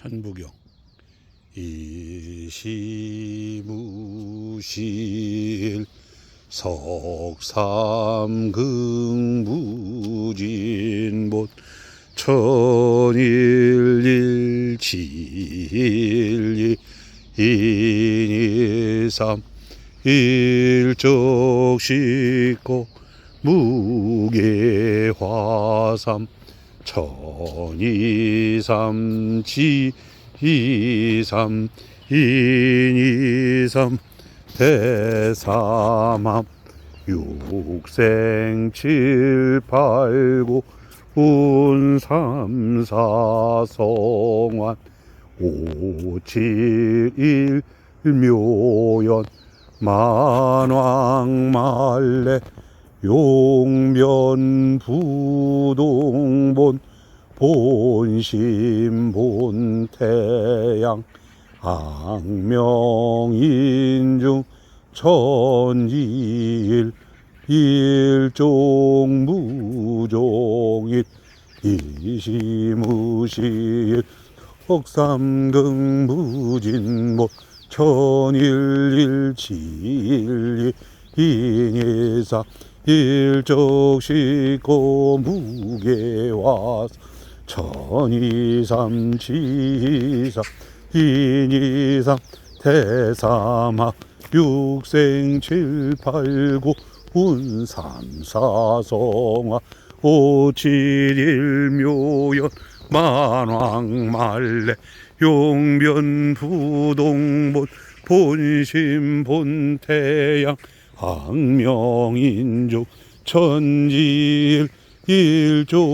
천부경. 이시무실 석삼긍부진본 천일일지일이 인이삼 일적식고 무게화삼 천이삼 지이삼 인이삼 대삼함 육생 칠팔구 운삼사성환 오칠일 묘연 만왕말래 용변부동본 본심본태양 악명인중 천지일 일종무종일 이시무실 억삼긍부진모 천일일지일리 인예사 일적식고 무게와 천이삼지사 인이삼 대삼학 육생 칠팔구 운삼사성화 오칠일묘연 만왕말래 용변부동본 본심본태양 항명인족 천지일 일종무종일